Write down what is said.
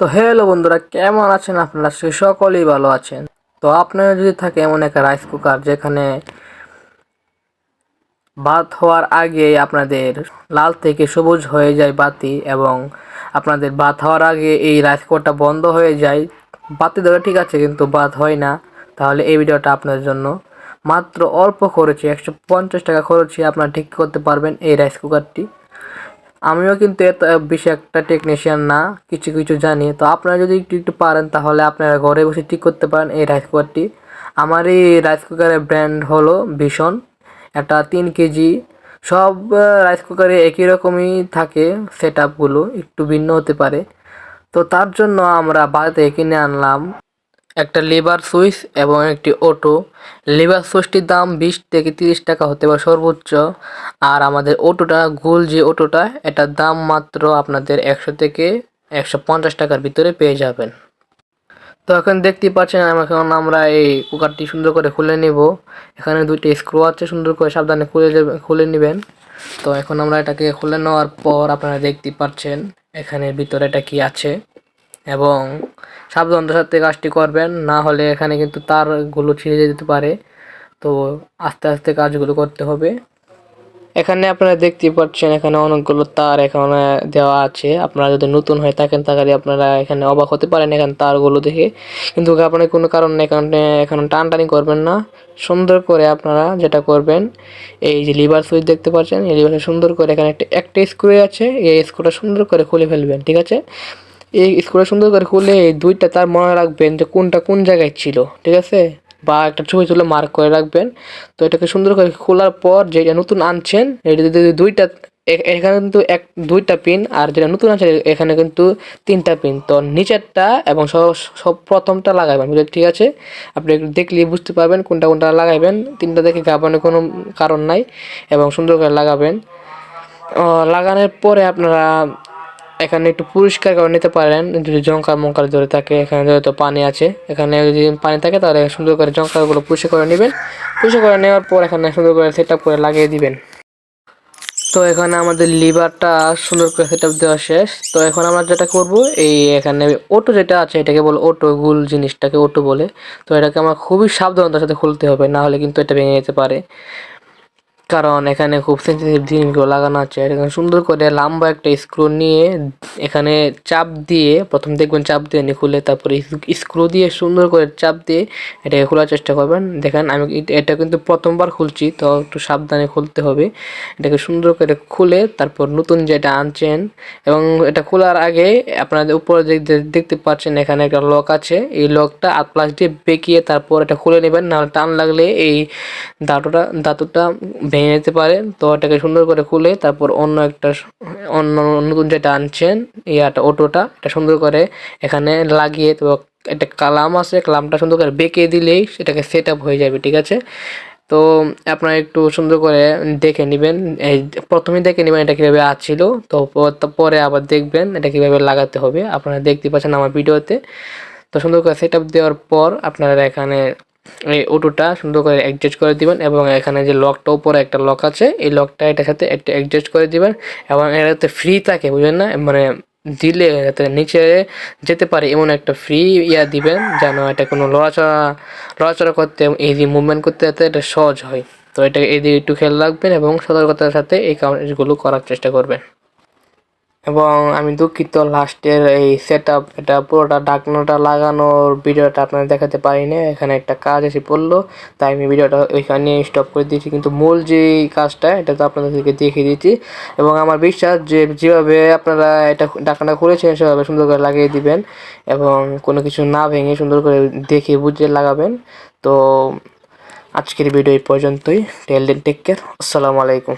তো হ্যালো বন্ধুরা, কেমন আছেন আপনারা? সে সকলেই ভালো আছেন। তো আপনারা যদি থাকে এমন একটা রাইস কুকার যেখানে ভাত হওয়ার আগে আপনাদের লাল থেকে সবুজ হয়ে যায় বাতি এবং আপনাদের ভাত হওয়ার আগে এই রাইস কুকারটা বন্ধ হয়ে যায়। বাতি ধরে ঠিক আছে, কিন্তু ভাত হয় না। তাহলে এই ভিডিওটা আপনার জন্য মাত্র অল্প খরচে, একশো পঞ্চাশ টাকা খরচে আপনারা ঠিক করতে পারবেন এই রাইস কুকারটি আমিও কিন্তু এত বেশি একটা টেকনিশিয়ান না, কিছু কিছু জানি। তো আপনারা যদি একটু একটু পারেন তাহলে আপনারা ঘরে বসে ঠিক করতে পারেন এই রাইস কুকারটি আমার এই রাইস কুকারের ব্র্যান্ড হলো ভীষণ এটা তিন কেজি। সব রাইস কুকারে একই রকমই থাকে সেট আপগুলো একটু ভিন্ন হতে পারে। তো তার জন্য আমরা বাড়িতে কিনে আনলাম। একটা লিভার সুইচ এবং একটি অটো। লিভার সুইচটির দাম বিশ থেকে তিরিশ টাকা হতে পারে সর্বোচ্চ। আর আমাদের অটোটা গোল যে অটোটা, এটার দাম মাত্র আপনাদের একশো থেকে একশো পঞ্চাশ টাকার ভিতরে পেয়ে যাবেন। তো এখন দেখতেই পাচ্ছেন, এখন আমরা এই কুকারটি সুন্দর করে খুলে নিব। এখানে দুইটি স্ক্রু আছে, সুন্দর করে সাবধানে খুলে যাবে, খুলে নেবেন। তো এখন আমরা এটাকে খুলে নেওয়ার পর আপনারা দেখতে পাচ্ছেন এখানে ভিতরে এটা কি আছে। এবং সাবধানতার সাথে কাজটি করবেন, না হলে এখানে কিন্তু তারগুলো ছিঁড়ে যেতে পারে। তো আস্তে আস্তে কাজগুলো করতে হবে। এখানে আপনারা দেখতেই পাচ্ছেন, এখানে অনেকগুলো তার এখানে দেওয়া আছে। আপনারা যদি নতুন হয়ে থাকেন তাহলে আপনারা এখানে অবাক হতে পারেন এখানে তারগুলো দেখে। কিন্তু আপনার কোনো কারণে এখানে এখানে টানটানি করবেন না। সুন্দর করে আপনারা যেটা করবেন, এই যে লিভার সুইচ দেখতে পাচ্ছেন, এই লিভার সুন্দর করে এখানে একটা একটা স্ক্রু আছে, এই স্ক্রুটা সুন্দর করে খুলে ফেলবেন, ঠিক আছে? এই স্ক্রুটা সুন্দর করে খুলে দুইটা তার মনে রাখবেন যে কোনটা কোন জায়গায় ছিল, ঠিক আছে? বা একটা ছবি তুলে মার্ক করে রাখবেন। তো এটাকে সুন্দর করে খোলার পর যেটা নতুন আনছেন, এটা যদি দুইটা এখানে কিন্তু এক, দুইটা পিন আর যেটা নতুন আছে এখানে কিন্তু তিনটা পিন তো নিচেরটা এবং সব সব প্রথমটা লাগাবেন ঠিক আছে? আপনি দেখলেই বুঝতে পারবেন কোনটা কোনটা লাগাবেন। তিনটা দেখে গাবানোর কোনো কারণ নাই এবং সুন্দর করে লাগাবেন। লাগানোর পরে আপনারা এখানে একটু পরিষ্কার করে নিতে পারেন, যদি জঙ্কার মঙ্কার ধরে থাকে, এখানে যেহেতু পানি আছে। এখানে যদি পানি থাকে তাহলে সুন্দর করে জঙ্কারগুলো পরিষ্কার করে নেবেন। পরিষ্কার করে নেওয়ার পর এখানে সুন্দর করে সেট করে লাগিয়ে দিবেন। তো এখানে আমাদের লিভারটা সুন্দর করে সেট দেওয়া শেষ। তো এখন আমরা যেটা করব, এই এখানে অটো যেটা আছে, এটাকে বলে অটো গুল জিনিসটাকে অটো বলে। তো এটাকে আমার খুবই সাবধানতার সাথে খুলতে হবে, না হলে কিন্তু এটা ভেঙে যেতে পারে। কারণ এখানে খুব সেন্সিটিভ জিনিসগুলো লাগানো আছে। এখানে সুন্দর করে লম্বা একটা স্ক্রু নিয়ে এখানে চাপ দিয়ে প্রথম দেখবেন চাপ দিয়ে নি খুলে, তারপরে স্ক্রু দিয়ে সুন্দর করে চাপ দিয়ে এটাকে খোলার চেষ্টা করবেন। দেখেন, আমি এটা কিন্তু প্রথমবার খুলছি, তো একটু সাবধানে খুলতে হবে। এটাকে সুন্দর করে খুলে তারপর নতুন যেটা আনছেন, এবং এটা খোলার আগে আপনাদের উপরে দেখতে দেখতে পাচ্ছেন এখানে একটা লক আছে। এই লকটা আট প্লাস দিয়ে বেঁকিয়ে তারপর এটা খুলে নেবেন, নাহলে টান লাগলে এই দাঁতুটা দাঁতুটা ভেঙে যেতে পারে। তো এটাকে সুন্দর করে খুলে তারপর অন্য একটা অন্য নতুন যেটা আনছেন ইয়াটা অটোটা, এটা সুন্দর করে এখানে লাগিয়ে তো একটা কালাম আছে, কালামটা সুন্দর করে বেঁকে দিলেই সেটাকে সেট আপ হয়ে যাবে, ঠিক আছে? তো আপনারা একটু সুন্দর করে দেখে নেবেন। এই প্রথমেই দেখে নেবেন এটা কীভাবে আছিল তো পরে আবার দেখবেন এটা কীভাবে লাগাতে হবে। আপনারা দেখতে পাচ্ছেন আমার ভিডিওতে। তো সুন্দর করে সেট আপ দেওয়ার পর আপনারা এখানে এই অটোটা সুন্দর করে অ্যাডজাস্ট করে দিবেন এবং এখানে যে লকটা উপরে একটা লক আছে, এই লকটা এটার সাথে একটা অ্যাডজাস্ট করে দিবেন এবং এটা যাতে ফ্রি থাকে, বুঝলেন না? মানে দিলে যাতে নিচে যেতে পারে এমন একটা ফ্রি ইয়া দিবেন যেন এটা কোনো লড়াচড়া লড়াচড়া করতে ইজি মুভমেন্ট করতে যাতে এটা সহজ হয়। তো এটা এদিকে একটু খেয়াল রাখবেন এবং সতর্কতার সাথে এই কাজগুলো করার চেষ্টা করবেন। এবং আমি দুঃখিত লাস্টের এই সেট আপ এটা পুরোটা ঢাকনাটা লাগানোর ভিডিওটা আপনাদের দেখাতে পারিনি, এখানে একটা কাজ এসে পড়ল, তাই আমি ভিডিওটা ওইখানে স্টপ করে দিয়েছি। কিন্তু মূল যে কাজটা, এটা তো আপনাদেরকে দেখিয়ে দিয়েছি এবং আমার বিশ্বাস যে যেভাবে আপনারা এটা ঢাকনাটা খুলেছেন, সেভাবে সুন্দর করে লাগিয়ে দিবেন এবং কোনো কিছু না ভেঙে সুন্দর করে দেখে বুঝে লাগাবেন। তো আজকের ভিডিও এই পর্যন্তই। টেল টেক কেয়ার আসসালামু আলাইকুম